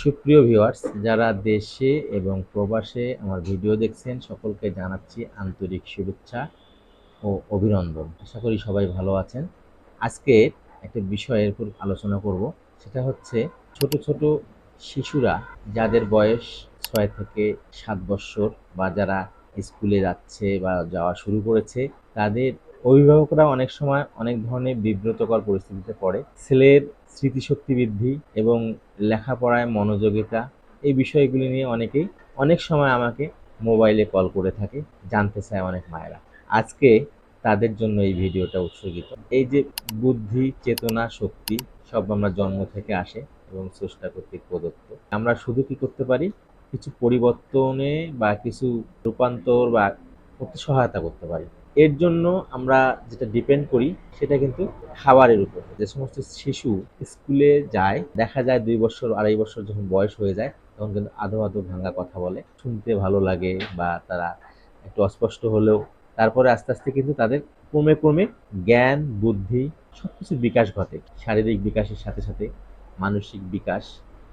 সুপ্রিয় ভিউয়ার্স যারা দেশে এবং প্রবাসে আমার ভিডিও দেখছেন, সকলকে জানাচ্ছি আন্তরিক শুভেচ্ছা ও অভিনন্দন। আশা করি সবাই ভালো আছেন। আজকে একটা বিষয়ের উপর আলোচনা করব, সেটা হচ্ছে ছোট ছোট শিশুরা যাদের বয়স ছয় থেকে সাত বছর বা যারা স্কুলে যাচ্ছে বা যাওয়া শুরু করেছে, তাদের অভিভাবকরা অনেক সময় অনেক ধরনের বিব্রতকর পরিস্থিতিতে পড়ে। ছেলের স্মৃতিশক্তি বৃদ্ধি এবং লেখাপড়ায় মনোযোগিতা, এই বিষয়গুলি নিয়ে অনেকেই অনেক সময় আমাকে মোবাইলে কল করে থাকে, জানতে চায় অনেক মায়েরা। আজকে তাদের জন্য এই ভিডিওটা উৎসর্গিত। এই যে বুদ্ধি, চেতনা, শক্তি সব আমরা জন্ম থেকে আসে এবং স্রষ্টা কর্তৃক প্রদত্ত। আমরা শুধু কি করতে পারি? কিছু পরিবর্তনে বা কিছু রূপান্তর বা করতে সহায়তা করতে পারি। এর জন্য আমরা যেটা ডিপেন্ড করি, সেটা কিন্তু খাবারের উপর। যে সমস্ত শিশু স্কুলে যায়, দেখা যায় দুই বছর, আড়াই বছর যখন বয়স হয়ে যায়, তখন কিন্তু আধো আধো ভাঙা কথা বলে। শুনতে ভালো লাগে বা তারা একটু অস্পষ্ট হলেও, তারপরে আস্তে আস্তে কিন্তু তাদের ক্রমে ক্রমে জ্ঞান, বুদ্ধি সব কিছুর বিকাশ ঘটে। শারীরিক বিকাশের সাথে সাথে মানসিক বিকাশ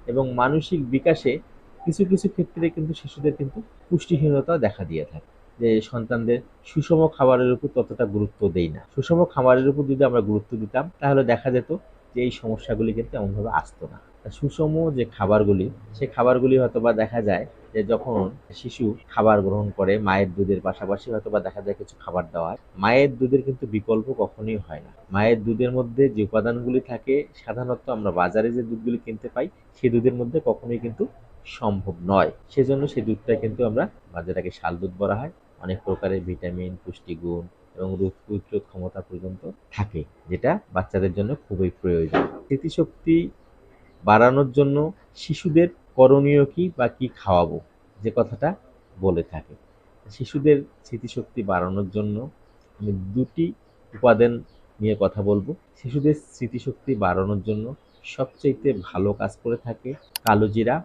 এবং মানসিক বিকাশে কিছু কিছু ক্ষেত্রে কিন্তু শিশুদের কিন্তু পুষ্টিহীনতা দেখা দিয়ে থাকে। যে সন্তানদের সুষম খাবারের উপর ততটা গুরুত্ব দেই না। সুষম খাবারের উপর যদি আমরা গুরুত্ব দিতাম, তাহলে দেখা যেত যে এই সমস্যাগুলি কিন্তু এমনভাবে আসতো না। সুষম যে খাবারগুলি, সে খাবারগুলি হয়তো বা দেখা যায় যে যখন শিশু খাবার গ্রহণ করে, মায়ের দুধের পাশাপাশি হয়তো বা দেখা যায় কিছু খাবার দেওয়া হয় মায়ের দুধের কিন্তু বিকল্প কখনোই হয় না। মায়ের দুধের মধ্যে যে উপাদানগুলি থাকে, সাধারণত আমরা বাজারে যে দুধগুলি কিনতে পাই সেই দুধের মধ্যে কখনোই কিন্তু সম্ভব নয়। সেজন্য সেই দুধটা কিন্তু আমরা বাজারে শাল দুধ বলা হয়। অনেক প্রকারের ভিটামিন, পুষ্টিগুণ এবং রোগ প্রতিরোধ ক্ষমতা পর্যন্ত থাকে, যেটা বাচ্চাদের জন্য খুবই প্রয়োজন। স্মৃতিশক্তি বাড়ানোর জন্য শিশুদের করণীয় কি বা কি খাওয়াবো, যে কথাটা বলে থাকে। শিশুদের স্মৃতিশক্তি বাড়ানোর জন্য আমি দুটি উপাদান নিয়ে কথা বলব। শিশুদের স্মৃতিশক্তি বাড়ানোর জন্য সবচেয়ে ভালো কাজ করে থাকে কালোজিরা,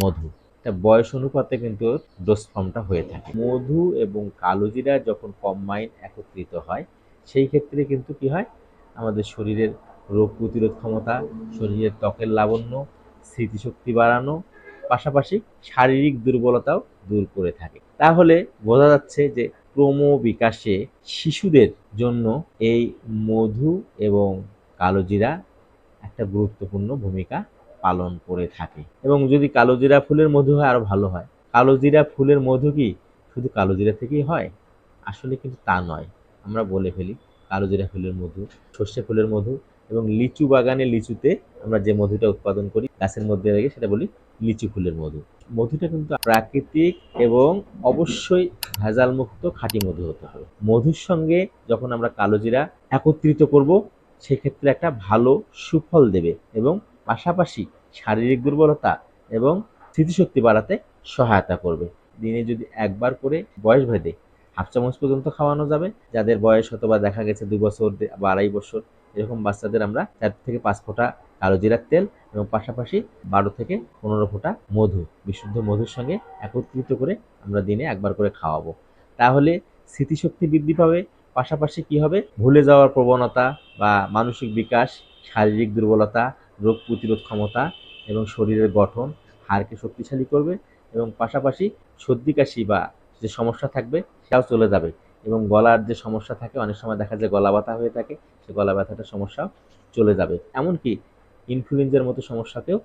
মধু। এটা বয়স অনুপাতে কিন্তু ডোজ ফর্মটা হয়ে থাকে। মধু এবং কালোজিরা যখন কম্বাইন একত্রিত হয়, সেই ক্ষেত্রে কিন্তু কি হয়? আমাদের শরীরের রোগ প্রতিরোধ ক্ষমতা, শরীরের ত্বকের লাবণ্য, স্মৃতিশক্তি বাড়ানো, পাশাপাশি শারীরিক দুর্বলতাও দূর করে থাকে। তাহলে বোঝা যাচ্ছে যে ক্রম বিকাশে শিশুদের জন্য এই মধু এবং কালোজিরা একটা গুরুত্বপূর্ণ ভূমিকা পালন করে থাকে। এবং যদি কালোজিরা ফুলের মধু হয় আরও ভালো হয়। কালোজিরা ফুলের মধু কি? শুধু কালোজিরা থেকেই হয়? আসলে কিন্তু তা নয়। আমরা বলে ফেলি কালোজিরা ফুলের মধু, সর্ষে ফুলের মধু এবং লিচু বাগানে লিচুতে আমরা যে মধুটা উৎপাদন করি, গাছের মধ্যে রেখে সেটা বলি লিচু ফুলের মধু। মধুটা কিন্তু প্রাকৃতিক এবং অবশ্যই ভেজাল মুক্ত খাঁটি মধু হতে হবে। মধুর সঙ্গে যখন আমরা কালোজিরা একত্রিত করব, সেক্ষেত্রে একটা ভালো সুফল দেবে এবং পাশাপাশি শারীরিক দুর্বলতা এবং স্মৃতিশক্তি বাড়াতে সহায়তা করবে। দিনে যদি একবার করে বয়স ভেদে হাফ চামচ পর্যন্ত খাওয়ানো যাবে, যাদের বয়স হয়তো বা দেখা গেছে দুই বছর বা আড়াই বছর, এরকম বাচ্চাদের আমরা চার থেকে পাঁচ ফোঁটা কালো জিরার তেল এবং পাশাপাশি বারো থেকে পনেরো ফোঁটা মধু, বিশুদ্ধ মধুর সঙ্গে একত্রিত করে আমরা দিনে একবার করে খাওয়াবো। তাহলে স্মৃতিশক্তি বৃদ্ধি পাবে, পাশাপাশি কি হবে? ভুলে যাওয়ার প্রবণতা বা মানসিক বিকাশ, শারীরিক দুর্বলতা রোগ প্রতিরোধ ক্ষমতা এবং শরীরের গঠন হাড়কে শক্তিশালী করবে এবং পাশাপাশি সর্দি, কাশি বা যে সমস্যা থাকবে সেটাও চলে যাবে এবং গলার যে সমস্যা থাকে, অনেক সময় দেখা যায় গলা ব্যথা হয়ে থাকে, সে গলা ব্যথাটার সমস্যাও চলে যাবে। এমনকি ইনফ্লুয়েঞ্জার মতো সমস্যাকেও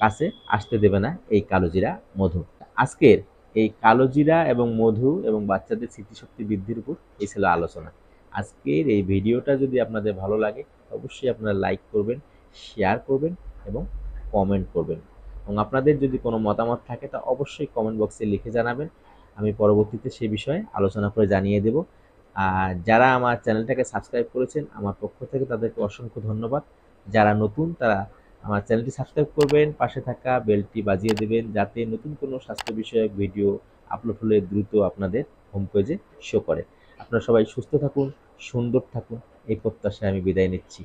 কাছে আসতে দেবে না এই কালোজিরা মধু। আজকের এই কালোজিরা এবং মধু এবং বাচ্চাদের স্মৃতিশক্তি বৃদ্ধির উপর এই ছিল আলোচনা। আজকের এই ভিডিওটা যদি আপনাদের ভালো লাগে, অবশ্যই আপনারা লাইক করবেন শেয়ার করবেন এবং কমেন্ট করবেন। এবং আপনাদের যদি কোনো মতামত থাকে, তা অবশ্যই কমেন্ট বক্সে লিখে জানাবেন। আমি পরবর্তীতে সে বিষয়ে আলোচনা করে জানিয়ে দেব। আর যারা আমার চ্যানেলটাকে সাবস্ক্রাইব করেছেন, আমার পক্ষ থেকে তাদেরকে অসংখ্য ধন্যবাদ। যারা নতুন, তারা আমার চ্যানেলটি সাবস্ক্রাইব করবেন, পাশে থাকা বেলটি বাজিয়ে দেবেন, যাতে নতুন কোনো স্বাস্থ্য বিষয়ক ভিডিও আপলোড হলে দ্রুত আপনাদের হোম পেজে শো করে। আপনারা সবাই সুস্থ থাকুন, সুন্দর থাকুন, এই প্রত্যাশায় আমি বিদায় নিচ্ছি।